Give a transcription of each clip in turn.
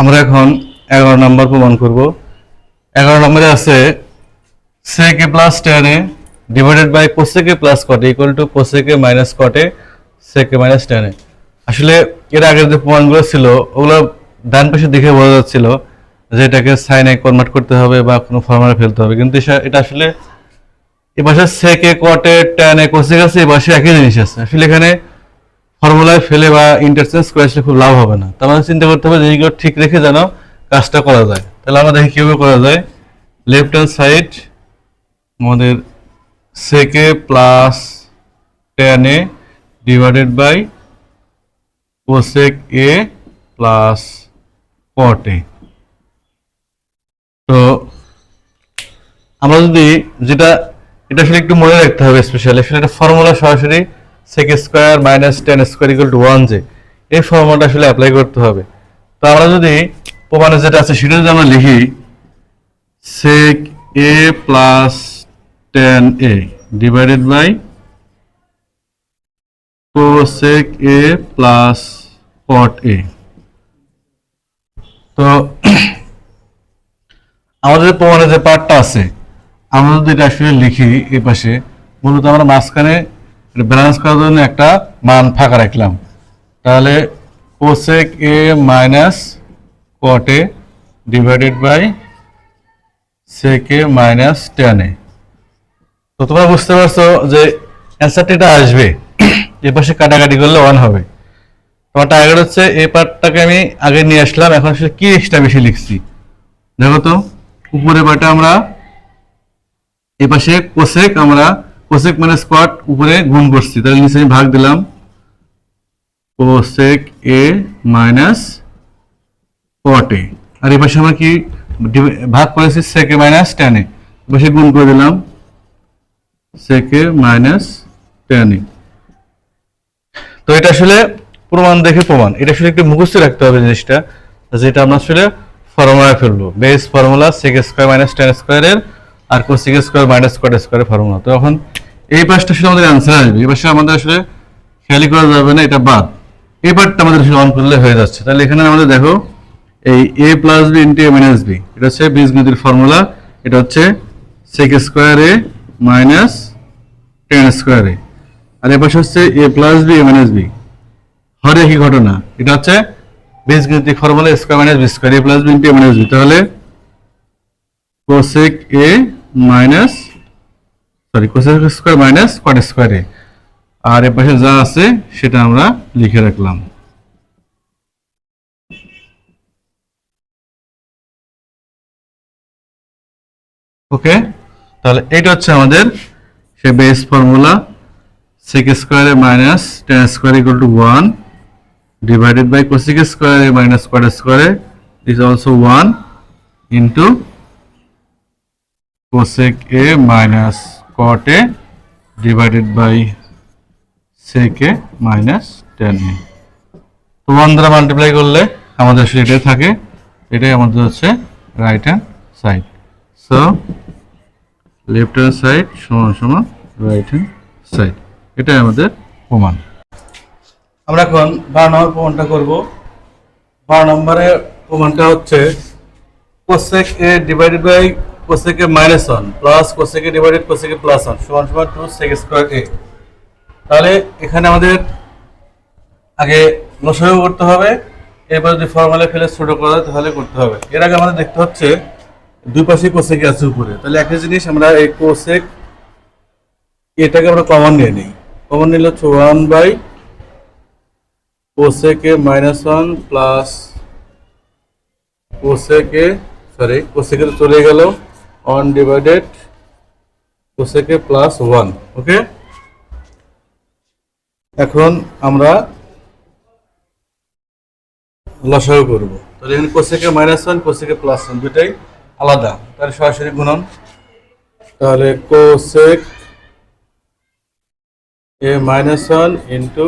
আমরা এখন এগারো নম্বর প্রমাণ করব। এগারো নম্বরে আছে sec A plus tan A divided by cosec A plus cot A equal to cosec A minus cot A sec A minus টেনে আসলে এর আগের যে প্রমাণগুলো ছিল, ওগুলো ডান পাশে দেখে বোঝা যাচ্ছিল যে এটাকে সাইনে কনভার্ট করতে হবে বা কোনো ফর্মুলা ফেলতে হবে। কিন্তু এটা আসলে এ পাশে সেকে কটে টেনে কোসেক আছে, এ পাশে একই জিনিস আছে। আসলে এখানে ফর্মুলায় ফেলে বা ইন্টারচেঞ্জ করে আসলে খুব লাভ হবে না। তো আমাদের চিন্তা করতে হবে যে এইগুলো ঠিক রেখে যেন কাজটা করা যায়। তাহলে আমরা দেখি কীভাবে করা যায়। লেফট হ্যান্ড সাইড আমাদের sec A plus tan A divided by cosec A plus cot তো আমরা যদি যেটা, এটা আসলে একটু মনে রাখতে হবে স্পেশালি আসলে এটা ফর্মুলা সরাসরি sec square minus tan square equal to one যে এই ফর্মুলাটা আসলে অ্যাপ্লাই করতে হবে। তো আমরা যদি প্রমাণে যেটা আছে সেটা যদি আমরা লিখি sec A plus tan A divided by A plus A তো আমাদের প্রমাণে যে পার্টটা আছে, আমরা যদি এটা আসলে লিখি এই পাশে, মূলত আমরা মাঝখানে ব্যালেন্স করার জন্য একটা মান ফাঁকা রাখলাম। তাহলে cosec A minus cot divided by sec A minus tan A তো তোমরা বুঝতে পারছ যে অ্যান্সারটা এটা আসবে। এ পাশে কাটাকাটি করলে ওয়ান হবে। তোমার টার্গেট হচ্ছে এই পার্টটাকে আমি আগে নিয়ে আসলাম, এখন আসলে কি এক্সট্রা বেশি লিখছি? দেখো তো উপরে পার্টে আমরা এ পাশে কোসেক আমরা কোসেক মানে স্কোয়াট উপরে গুণ করছি। তাহলে নিচে আমি ভাগ দিলাম। কোসেক এ মাইনাস কট। এ আর পাশে আমরা কি ভাগ করেছি সেকে মাইনাস টেন এ। পাশে গুণ করে দিলাম সেকে মাইনাস টেন এ। তো এটা আসলে প্রমাণ দেখে প্রমাণ। এটা আসলে একটু মুখস্থ রাখতে হবে জিনিসটা, যেটা আমরা আসলে ফর্মুলায় ফেলব। Base formula sec square minus tan স্কোয়ারের আর কোসেক স্কোয়ার মাইনাস কোয়ার স্কোয়ারের ফর্মুলা তো এখন এই পাশটা আসলে আমাদের অ্যান্সার আসবে। এই পাশে আমাদের আসলে খেয়ালি করা যাবে না, এটা বাদ। এই পার্টটা আমাদের আসলে অন করলে হয়ে যাচ্ছে। তাহলে এখানে আমাদের দেখো, এই A plus B into A minus B এটা হচ্ছে বীজগণিতের ফর্মুলা এটা হচ্ছে sec square A minus tan square A আর এ পাশে হচ্ছে A plus B A minus B হরে একই ঘটনা। এটা হচ্ছে বীজগণিতিক formula square minus B square A plus B into A minus B তাহলে cosec A minus sorry cosine square minus cot square A আর এর পাশে যা আছে, সেটা আমরা লিখে রাখলাম। ওকে তাহলে এটা হচ্ছে আমাদের সে base formula square A minus tan square equal to one divided by cosec square A minus cot square A is also one into cosec a minus cot a divided by sec a minus tan a তো 1 দ্বারা multiply করলে আমাদের আসলে এটাই থাকে, এটাই আমাদের হচ্ছে right hand side so left hand side সমান সমান রাইট হ্যান্ড সাইড এটাই আমাদের প্রমাণ। আমরা এখন বারো নম্বর প্রমাণটা করব। বারো নম্বরের প্রমাণটা হচ্ছে cosec A divided by cosec minus one plus cosec divided cosec plus one সমান সমান টু সেক স্কোয়ার এ তাহলে এখানে আমাদের আগে লসাগু করতে হবে, এরপর যদি ফর্মুলা ফেলে ছোট করা যায় তাহলে করতে হবে। এর আগে আমাদের দেখতে হচ্ছে দুই পাশে কোসেক আছে উপরে। তাহলে একটা জিনিস আমরা এই কোসেক এটাকে আমরা কমন নিয়ে নিই। কমন নিলে হচ্ছে one by cosec A minus one plus cosec A sorry cosec A চলে গেল। One divided cosec A plus one okay এখন আমরা লসাগু করব। তাহলে এখানে cosec A minus one cosec A plus one দুটাই আলাদা। তাহলে সরাসরি গুণন। তাহলে cosec 1 into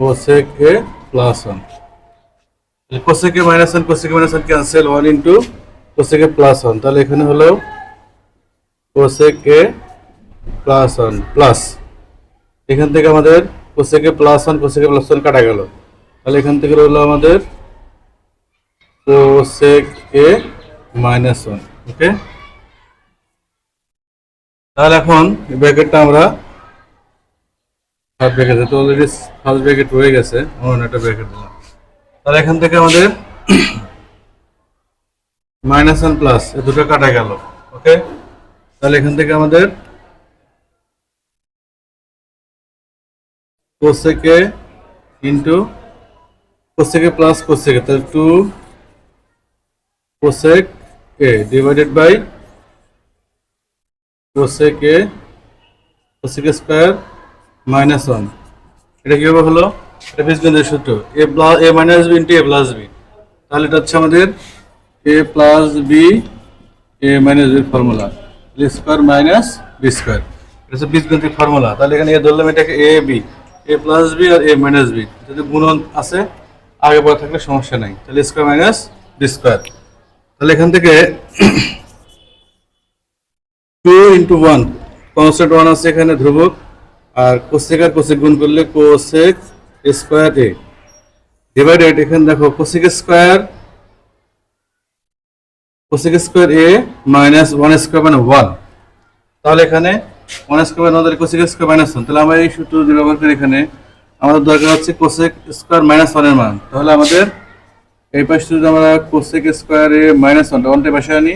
cosec a plus 1 তাহলে cosec a minus 1 cosec a 1 cancel 1 into cosec a plus 1 তাহলে এখানে হলো cosec a plus 1 প্লাস এখান থেকে আমাদের cosec a plus 1 cosec a plus 1 কাটা গেল। তাহলে এখান থেকে রইল আমাদের cosec A minus one okay তাহলে এখন ব্র্যাকেটটা আমরা হাফ ব্র্যাকেট তো অলরেডি ফার্স্ট ব্র্যাকেট রয়ে গেছে অন্য একটা ব্র্যাকেট দিলাম। তাহলে এখান থেকে আমাদের মাইনাস ওয়ান প্লাস এ দুটো কাটা গেল ওকে তাহলে এখান থেকে আমাদের cosec into cosec A plus cosec A তাহলে two cosec A divided by cosec cosec square minus one এটা কীভাবে হলো? এটা বীজগণিতের সূত্র A plus A minus B into A plus B তাহলে এটা হচ্ছে আমাদের A plus B A minus B formula square minus B square এটা হচ্ছে বীজগণিতিক ফর্মুলা তাহলে এখানে এ ধরলাম এটাকে A B A plus B R A minus B যদি গুণন আছে, আগে পরে থাকলে সমস্যা নাই। তাহলে স্কোয়ার মাইনাস বি স্কোয়ার তাহলে এখান থেকে two into one constant one আছে এখানে ধ্রুবক। আর কোসেক আর কোসেক গুণ করলে কোসেক স্কোয়ার এ ডিভাইডেড এখানে দেখো cosec square cosec square A minus one square মানে ওয়ান তাহলে এখানে ওয়ান স্কোয়ার আমাদের কোসেক স্কোয়ার মাইনাস ওয়ান তাহলে আমরা এই সূত্র যদি ব্যবহার করি এখানে, আমাদের দরকার হচ্ছে কোসেক স্কোয়ার মাইনাস ওয়ানের মান। তাহলে আমাদের এই পাশে যদি আমরা কোসেক স্কোয়ার এ মাইনাস ওয়ানটা ওয়ানটা পাশে আনি,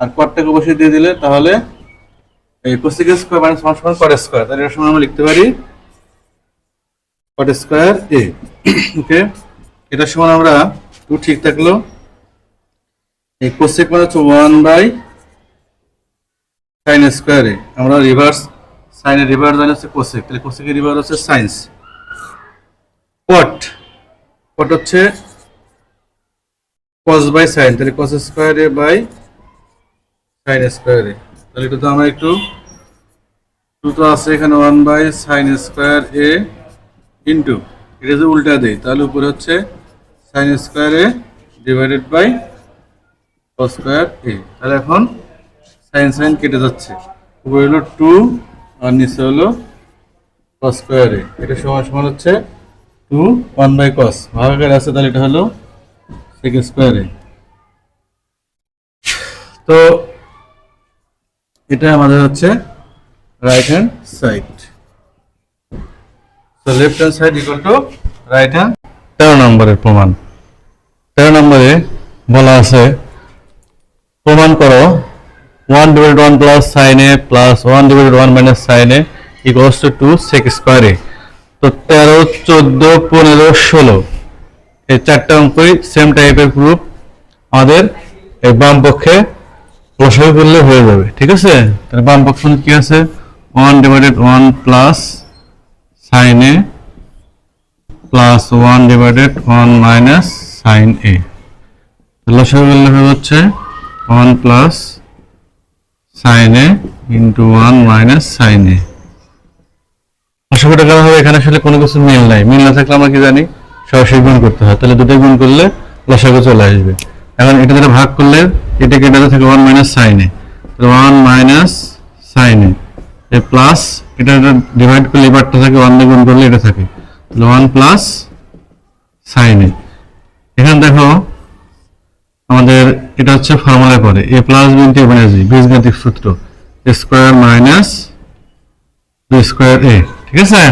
আর কটটাকে বসে দিয়ে দিলে, তাহলে এই কোসেক স্কোয়ার মাইনাস ওয়ান সমান কট স্কোয়ার তাহলে এর সময় আমরা লিখতে পারি কট স্কোয়ার এ ওকে এটার সমান আমরা টু ঠিক থাকল। এই কোসেক মানে হচ্ছে ওয়ান বাই সাইন স্কোয়ারে আমরা রিভার্স সাইনের রিভার্স জানি হচ্ছে কোসেক তাহলে কোসেকের রিভার্স হচ্ছে সাইন্স কট কট হচ্ছে কস বাই সাইন তাহলে কস স্কোয়ারে বাই সাইন স্কোয়ারে তাহলে এটা তো আমরা একটু টু আছে এখানে one by sine square A into এটা যদি উল্টা দেই, তাহলে উপরে হচ্ছে sine square divided by square A তাহলে এখন সাইন সাইন কেটে যাচ্ছে। উপরে হলো টু আর নিচে হলো কস স্কোয়ার এ এটা সমান সমান হচ্ছে টু ওয়ান বাই কস ভাগাকার আছে তাহলে এটা হলো সেক স্কোয়ারে তো এটা আমাদের হচ্ছে রাইট হ্যান্ড সাইড তো left hand side equal to right hand তেরো নম্বরের প্রমাণ। তেরো নম্বরে বলা আছে প্রমাণ করো। One divide one plus sine A plus one divide one minus sine A equals to two sec square A তো তেরো, চোদ্দ, পনেরো, ষোলো। এই চারটা অঙ্কই সেম টাইপের গ্রুপ আমাদের এই বাম পক্ষে লসাগু করলে হয়ে যাবে, ঠিক আছে? তাহলে বাম পক্ষ কি আছে? One divided one plus sine A plus one divided one minus sine A লসাগু করলে হয়ে one plus sine A into one minus sine A. আশা করি করা হবে এখানে আসলে কোনো কিছু মিল নাই। মিল না থাকলে আমরা কি জানি? সরাসরি গুণ করতে হয়। তাহলে দুটোই গুণ করলে লসাগু চলে আসবে। এখন এটা দ্বারা ভাগ করলে, এটা কেটে থাকে one minus sine A one minus sine A. Plus, এটা ডিভাইড করলে এবারটা থাকে, ওয়ান দিয়ে গুণ করলে এটা থাকে। তাহলে ওয়ান প্লাস সাইন এ। এখানে দেখো আমাদের এটা হচ্ছে ফর্মুলা করে A plus B into A বীজগাণিতিক সূত্র square minus B square A ঠিক আছে?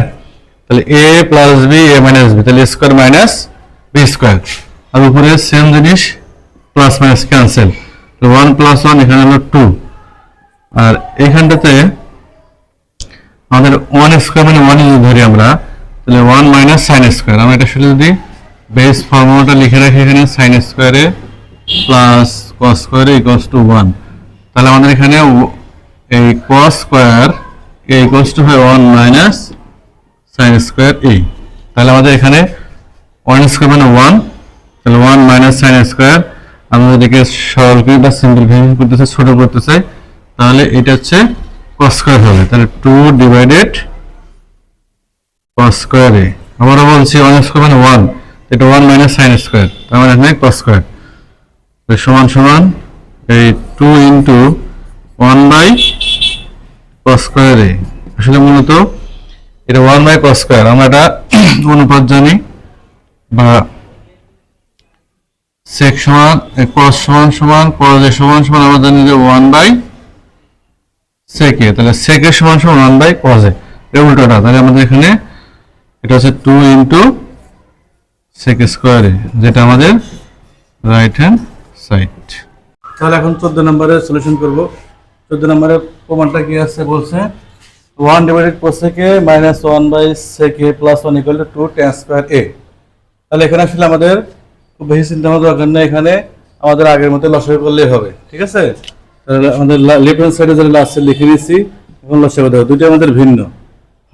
তাহলে A plus B A minus B তাহলে স্কোয়ার মাইনাস বি স্কোয়ার আর উপরে সেম জিনিস plus minus cancel one plus one এখানে হলো টু আর এখানটাতে আমাদের ওয়ান স্কোয়ার মানে ওয়ান যদি ধরি আমরা, তাহলে ওয়ান মাইনাস সাইন স্কোয়ার আমরা এটা শুধু যদি বেস ফর্মুলাটা লিখে রাখি এখানে সাইন স্কোয়ারে প্লাস কস স্কোয়ারে ইকোয়াস টু ওয়ান তাহলে আমাদের এখানে এই cos square A equals to হয় one minus sine square A তাহলে আমাদের এখানে ওয়ান স্কোয়ার মানে ওয়ান তাহলে ওয়ান মাইনাস সাইন স্কোয়ার আমরা এদিকে সরল করি বা সিম্পলিফিকেশন করতে চাই, ছোট করতে চাই, তাহলে এটা হচ্ছে কস স্কোয়ার হবে। তাহলে two divided cos square A আমরা বলছি ওয়ান স্কোয়ার মানে ওয়ান এটা ওয়ান মাইনাস সাইন স্কোয়ার তার মানে এখানে কস স্কোয়ার সমান সমান এই two into one by cos square A আসলে মূলত এটা ওয়ান বাই স্কোয়ার আমরা এটা অনুপাত জানি বা সেক সমান কস সমান সমান এ সমান সমান, আমরা জানি যে ওয়ান বাই সেকে তাহলে সেকে সমান সমান ওয়ান বাই কজে এর উল্টোটা, তাহলে আমাদের এখানে এটা হচ্ছে টু ইন্টু সেক স্কোয়ারে যেটা আমাদের রাইট হ্যান্ড সাইড তাহলে এখন চোদ্দ নম্বরে সলিউশন করব। চোদ্দ নম্বরের প্রমাণটা কি আছে? বলছে one divided cosec A minus one by sec A plus one equal to tan square A তাহলে এখানে আসলে আমাদের খুব বেশি চিন্তা ভাবনা দরকার নেই, এখানে আমাদের আগের মতো লসাগু করলেই হবে, ঠিক আছে? তাহলে আমাদের লেফট হ্যান্ড সাইডে যেটা লাস্টে লিখে নিচ্ছি এখন লসাগু দেবো দুটো আমাদের ভিন্ন।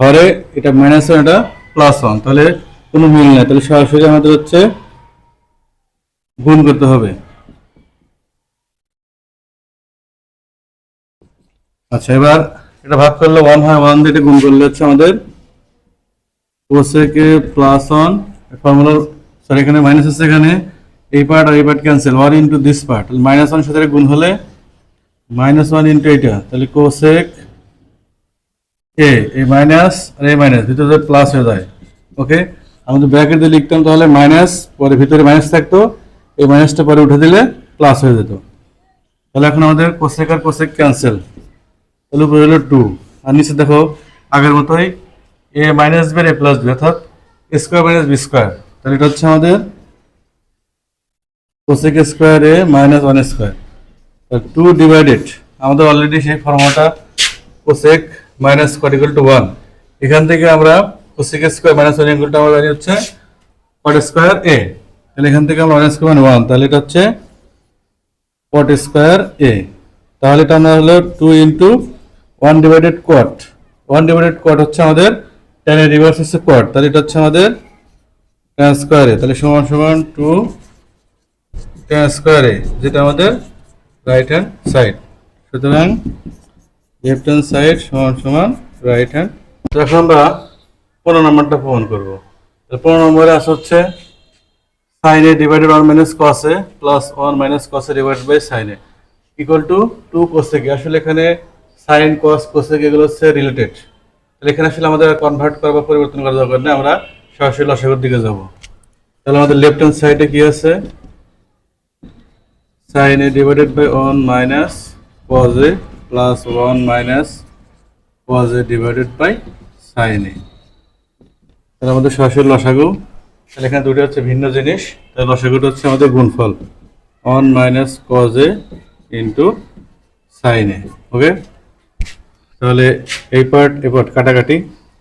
হরে, এটা মাইনাস ওয়ান এটা প্লাস ওয়ান তাহলে কোনো মিল নেই। তাহলে সরাসরি আমাদের হচ্ছে গুণ করতে হবে। আচ্ছা এবার এটা ভাগ করলে ওয়ান হয় ওয়ান দিয়ে গুণ করলে হচ্ছে আমাদের কোসেকে প্লাস ওয়ান ফর্মুলার সরি এখানে মাইনাস হচ্ছে এখানে, এই পার্ট আর এই part cancel one into this part minus one সাথে গুণ হলে মাইনাস ওয়ান ইন্টু এটা, তাহলে কোসেক এ, এই মাইনাস আর এই মাইনাস ভিতরে প্লাস হয়ে যায় ওকে আমাদের ব্র্যাকেট দিয়ে লিখতাম তাহলে মাইনাস পরে ভিতরে মাইনাস থাকতো, এই মাইনাসটা পরে উঠে দিলে প্লাস হয়ে যেত। তাহলে এখন আমাদের কোসেক আর কোসেক ক্যান্সেল তাহলে উপরে হলো টু আর নিচে দেখো, আগের মতোই a minus b a plus b অর্থাৎ স্কোয়ার মাইনাস বি স্কোয়ার তাহলে এটা হচ্ছে আমাদের cosec square a minus one square two divided আমাদের অলরেডি সেই ফর্মুলাটা cosec minus square equal to one এখান থেকে আমরা cosec square minus one equal to আমরা হচ্ছে কট স্কোয়ার এ তাহলে এখান থেকে আমরা ওয়ান স্কোয়ার ওয়ান তাহলে এটা হচ্ছে কট স্কোয়ার এ তাহলে এটা আমরা হলো two into one divided cot one divided cot হচ্ছে আমাদের টেনের রিভার্স হচ্ছে কোয়াট তাহলে এটা হচ্ছে আমাদের টেন স্কোয়ারে তাহলে সমান সমান টু টেন স্কোয়ারে যেটা আমাদের রাইট হ্যান্ড সাইড সুতরাং লেফট হ্যান্ড সাইড সমান সমান রাইট হ্যান্ড এখন আমরা পনেরো নম্বরটা প্রমাণ করব। পনেরো নম্বরে আসা হচ্ছে sine a divided one minus cos plus one minus cos a divided by sine a equal to two cosec আসলে এখানে সাইন, কস, কোসেক এগুলো হচ্ছে রিলেটেড তাহলে এখানে আসলে আমাদের কনভার্ট করা বা পরিবর্তন করা দরকার নেই, আমরা সরাসরি লসাগুর দিকে যাব। তাহলে আমাদের লেফট হ্যান্ড সাইডে কি আছে? Sine a divided by one minus cos a plus one minus cos a divided by sine a. তাহলে আমাদের সরাসরি লসাগু। তাহলে এখানে দুটো হচ্ছে ভিন্ন জিনিস। তাহলে লসাগুটা হচ্ছে আমাদের গুণফল। One minus cos a into sine a. Okay তাহলে এই পার্ট এই পার্ট কাটাকাটি।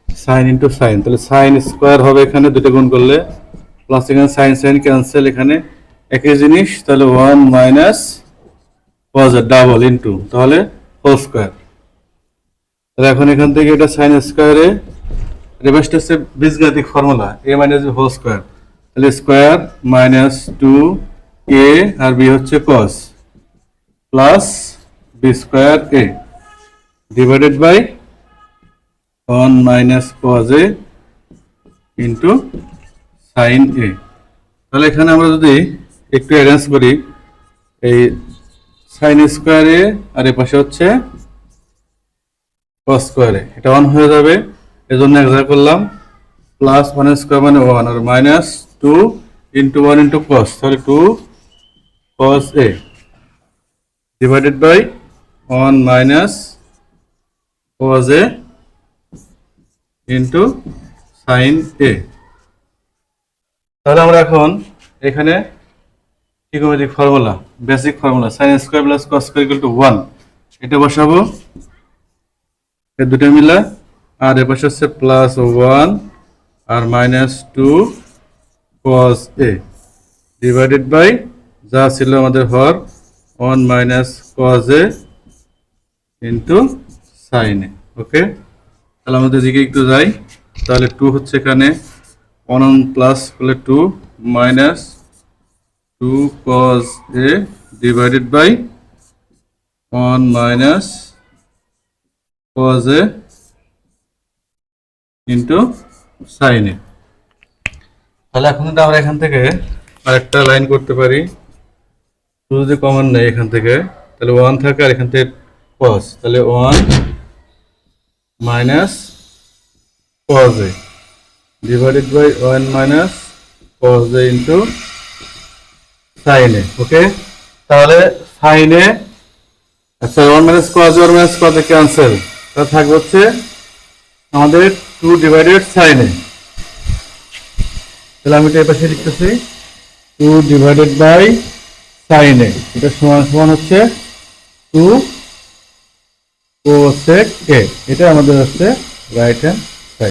সাইন ইন্টু সাইন তাহলে সাইন স্কোয়ার হবে এখানে, দুটো গুণ করলে প্লাস এখানে সাইন সাইন ক্যান্সেল এখানে। একই জিনিস, তাহলে ওয়ান মাইনাস ডাবল ইন্টু তাহলে হোল স্কোয়ার তাহলে এখন এখান থেকে এটা সাইন স্কোয়ারে রিভার্সটা হচ্ছে বীজগাণিতিক formula a minus b whole square তাহলে স্কোয়ার মাইনাস টু এ আর বি হচ্ছে cos plus b square a divided by one minus cos a into sine a তাহলে এখানে আমরা যদি একটু অ্যারেঞ্জ করি, এই সাইন স্কোয়ারে আর এ পাশে হচ্ছে কস স্কোয়ারে এটা ওয়ান হয়ে যাবে, এজন্য এক্সার করলাম প্লাস ওয়ান স্কোয়ার মানে ওয়ান আর minus two into one into cos তাহলে two cos a divided by one minus cos a into sine a তাহলে আমরা এখন এখানে ত্রিকোণমিতিক formula basic formula sine square plus cos square equal to one এটা বসাবো। এই দুটো মিলা, আর এ পাশে হচ্ছে plus one R minus two cos a divided by যা ছিল আমাদের হর one minus cos a into sine okay? তাহলে আমাদের দিকে একটু যাই। তাহলে টু হচ্ছে এখানে ওয়ান ওয়ান প্লাস করলে two minus two cos a divided by one minus cos a into sine তাহলে এখন তো আমরা এখান থেকে আরেকটা লাইন করতে পারি। টু যদি কমন নেই এখান থেকে। তাহলে ওয়ান থাকে আর এখান থেকে কস তাহলে one minus cos a divided by one minus cos a into সাইনে ওকে তাহলে সাইনে আচ্ছা one minus cos one minus কজে cancel তা থাকবে হচ্ছে আমাদের টু ডিভাইডেড সাইনে তাহলে আমি এটা এপাশে লিখতেছি টু ডিভাইডেড বাই সাইনে এটা সমান সমান হচ্ছে টু কোসেক কে এটা আমাদের হচ্ছে রাইট হ্যান্ড